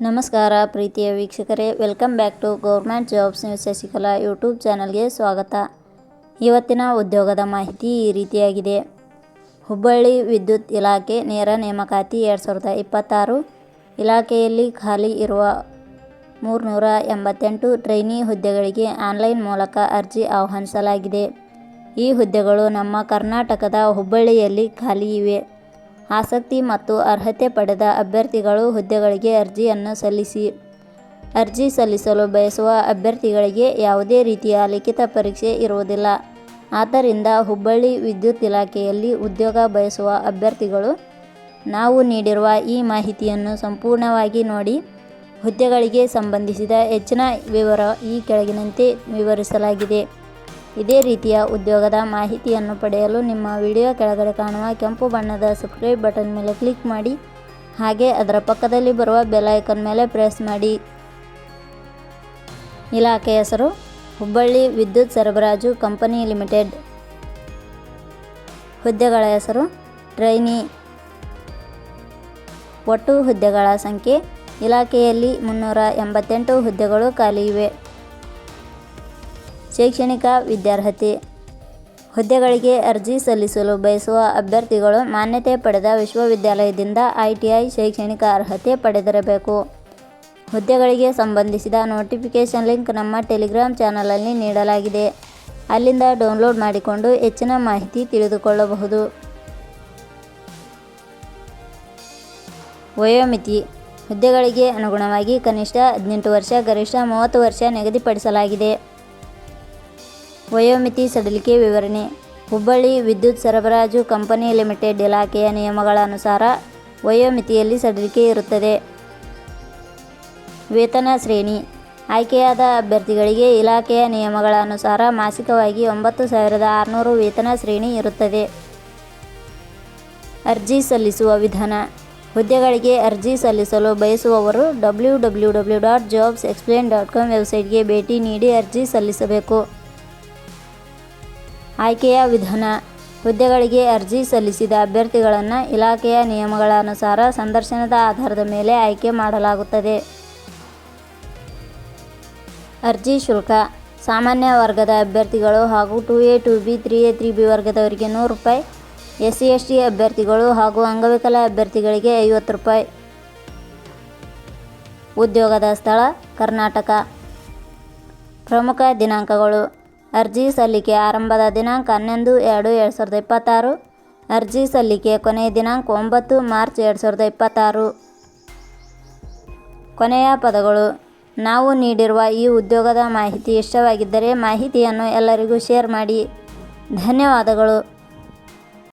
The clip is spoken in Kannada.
ನಮಸ್ಕಾರ ಪ್ರೀತಿಯ ವೀಕ್ಷಕರೇ welcome back to government jobs news Shashikala YouTube ಚಾನಲ್ಗೆ ಸ್ವಾಗತ. ಇವತ್ತಿನ ಉದ್ಯೋಗದ ಮಾಹಿತಿ ಈ ರೀತಿಯಾಗಿದೆ. ಹುಬ್ಬಳ್ಳಿ ವಿದ್ಯುತ್ ಇಲಾಖೆ ನೇರ ನೇಮಕಾತಿ ಎರಡು ಸಾವಿರದ ಇಪ್ಪತ್ತಾರು ಇಲಾಖೆಯಲ್ಲಿ ಖಾಲಿ ಇರುವ ಮೂರುನೂರ ಎಂಬತ್ತೆಂಟು ಟ್ರೈನಿ ಹುದ್ದೆಗಳಿಗೆ ಆನ್ಲೈನ್ ಮೂಲಕ ಅರ್ಜಿ ಆಹ್ವಾನಿಸಲಾಗಿದೆ. ಈ ಹುದ್ದೆಗಳು ನಮ್ಮ ಕರ್ನಾಟಕದ ಹುಬ್ಬಳ್ಳಿಯಲ್ಲಿ ಖಾಲಿ ಇವೆ. ಆಸಕ್ತಿ ಮತ್ತು ಅರ್ಹತೆ ಪಡೆದ ಅಭ್ಯರ್ಥಿಗಳು ಹುದ್ದೆಗಳಿಗೆ ಅರ್ಜಿಯನ್ನು ಸಲ್ಲಿಸಿ. ಅರ್ಜಿ ಸಲ್ಲಿಸಲು ಬಯಸುವ ಅಭ್ಯರ್ಥಿಗಳಿಗೆ ಯಾವುದೇ ರೀತಿಯ ಲಿಖಿತ ಪರೀಕ್ಷೆ ಇರುವುದಿಲ್ಲ. ಆದ್ದರಿಂದ ಹುಬ್ಬಳ್ಳಿ ವಿದ್ಯುತ್ ಇಲಾಖೆಯಲ್ಲಿ ಉದ್ಯೋಗ ಬಯಸುವ ಅಭ್ಯರ್ಥಿಗಳು, ನಾವು ನೀಡಿರುವ ಈ ಮಾಹಿತಿಯನ್ನು ಸಂಪೂರ್ಣವಾಗಿ ನೋಡಿ, ಹುದ್ದೆಗಳಿಗೆ ಸಂಬಂಧಿಸಿದ ಹೆಚ್ಚಿನ ವಿವರ ಈ ಕೆಳಗಿನಂತೆ ವಿವರಿಸಲಾಗಿದೆ. ಇದೇ ರೀತಿಯ ಉದ್ಯೋಗದ ಮಾಹಿತಿಯನ್ನು ಪಡೆಯಲು ನಿಮ್ಮ ವಿಡಿಯೋ ಕೆಳಗಡೆ ಕಾಣುವ ಕೆಂಪು ಬಣ್ಣದ ಸಬ್ಸ್ಕ್ರೈಬ್ ಬಟನ್ ಮೇಲೆ ಕ್ಲಿಕ್ ಮಾಡಿ, ಹಾಗೆ ಅದರ ಪಕ್ಕದಲ್ಲಿ ಬರುವ ಬೆಲ್ ಮೇಲೆ ಪ್ರೆಸ್ ಮಾಡಿ. ಇಲಾಖೆ ಹೆಸರು, ಹುಬ್ಬಳ್ಳಿ ವಿದ್ಯುತ್ ಸರಬರಾಜು ಕಂಪನಿ ಲಿಮಿಟೆಡ್. ಹುದ್ದೆಗಳ ಹೆಸರು, ಟ್ರೈನಿ. ಒಟ್ಟು ಹುದ್ದೆಗಳ ಸಂಖ್ಯೆ, ಇಲಾಖೆಯಲ್ಲಿ ಮುನ್ನೂರ ಎಂಬತ್ತೆಂಟು ಹುದ್ದೆಗಳು ಖಾಲಿ ಇವೆ. ಶೈಕ್ಷಣಿಕ ವಿದ್ಯಾರ್ಹತೆ. ಹುದ್ದೆಗಳಿಗೆ ಅರ್ಜಿ ಸಲ್ಲಿಸಲು ಬಯಸುವ ಅಭ್ಯರ್ಥಿಗಳು ಮಾನ್ಯತೆ ಪಡೆದ ವಿಶ್ವವಿದ್ಯಾಲಯದಿಂದ ಐ ಶೈಕ್ಷಣಿಕ ಅರ್ಹತೆ ಪಡೆದಿರಬೇಕು. ಹುದ್ದೆಗಳಿಗೆ ಸಂಬಂಧಿಸಿದ ನೋಟಿಫಿಕೇಷನ್ ಲಿಂಕ್ ನಮ್ಮ ಟೆಲಿಗ್ರಾಮ್ ಚಾನಲಲ್ಲಿ ನೀಡಲಾಗಿದೆ. ಅಲ್ಲಿಂದ ಡೌನ್ಲೋಡ್ ಮಾಡಿಕೊಂಡು ಹೆಚ್ಚಿನ ಮಾಹಿತಿ ತಿಳಿದುಕೊಳ್ಳಬಹುದು. ವಯೋಮಿತಿ. ಹುದ್ದೆಗಳಿಗೆ ಅನುಗುಣವಾಗಿ ಕನಿಷ್ಠ ಹದಿನೆಂಟು ವರ್ಷ, ಗರಿಷ್ಠ ಮೂವತ್ತು ವರ್ಷ ನಿಗದಿಪಡಿಸಲಾಗಿದೆ. ವಯೋಮಿತಿ ಸಡಿಲಿಕೆ ವಿವರಣೆ. ಹುಬ್ಬಳ್ಳಿ ವಿದ್ಯುತ್ ಸರಬರಾಜು ಕಂಪನಿ ಲಿಮಿಟೆಡ್ ಇಲಾಖೆಯ ನಿಯಮಗಳ ಅನುಸಾರ ವಯೋಮಿತಿಯಲ್ಲಿ ಸಡಿಲಿಕೆ ಇರುತ್ತದೆ. ವೇತನ ಶ್ರೇಣಿ. ಆಯ್ಕೆಯಾದ ಅಭ್ಯರ್ಥಿಗಳಿಗೆ ಇಲಾಖೆಯ ನಿಯಮಗಳ ಅನುಸಾರ ಮಾಸಿಕವಾಗಿ ಒಂಬತ್ತು ಸಾವಿರದ ಆರುನೂರು ವೇತನ ಶ್ರೇಣಿ ಇರುತ್ತದೆ. ಅರ್ಜಿ ಸಲ್ಲಿಸುವ ವಿಧಾನ. ಹುದ್ದೆಗಳಿಗೆ ಅರ್ಜಿ ಸಲ್ಲಿಸಲು ಬಯಸುವವರು W W W dot jobs explain dot com ವೆಬ್ಸೈಟ್ಗೆ ಭೇಟಿ ನೀಡಿ ಅರ್ಜಿ ಸಲ್ಲಿಸಬೇಕು. ಆಯ್ಕೆಯ ವಿಧಾನ. ಹುದ್ದೆಗಳಿಗೆ ಅರ್ಜಿ ಸಲ್ಲಿಸಿದ ಅಭ್ಯರ್ಥಿಗಳನ್ನು ಇಲಾಖೆಯ ನಿಯಮಗಳ ಅನುಸಾರ ಸಂದರ್ಶನದ ಆಧಾರದ ಮೇಲೆ ಆಯ್ಕೆ ಮಾಡಲಾಗುತ್ತದೆ. ಅರ್ಜಿ ಶುಲ್ಕ. ಸಾಮಾನ್ಯ ವರ್ಗದ ಅಭ್ಯರ್ಥಿಗಳು ಹಾಗೂ two A, two B, three A, three B ವರ್ಗದವರಿಗೆ ನೂರು ರೂಪಾಯಿ. ಎಸ್ ಸಿ ಎಸ್ ಟಿ ಅಭ್ಯರ್ಥಿಗಳು ಹಾಗೂ ಅಂಗವಿಕಲ ಅಭ್ಯರ್ಥಿಗಳಿಗೆ ಐವತ್ತು ರೂಪಾಯಿ. ಉದ್ಯೋಗದ ಸ್ಥಳ ಕರ್ನಾಟಕ. ಪ್ರಮುಖ ದಿನಾಂಕಗಳು. ಅರ್ಜಿ ಸಲ್ಲಿಕೆ ಆರಂಭದ ದಿನಾಂಕ ಹನ್ನೊಂದು ಎರಡು ಎರಡು ಸಾವಿರದ ಇಪ್ಪತ್ತಾರು. ಅರ್ಜಿ ಸಲ್ಲಿಕೆ ಕೊನೆಯ ದಿನಾಂಕ ಒಂಬತ್ತು ಮಾರ್ಚ್ ಎರಡು ಸಾವಿರದ ಇಪ್ಪತ್ತಾರು. ಕೊನೆಯ ಪದಗಳು. ನಾವು ನೀಡಿರುವ ಈ ಉದ್ಯೋಗದ ಮಾಹಿತಿ ಇಷ್ಟವಾಗಿದ್ದರೆ ಮಾಹಿತಿಯನ್ನು ಎಲ್ಲರಿಗೂ ಶೇರ್ ಮಾಡಿ. ಧನ್ಯವಾದಗಳು.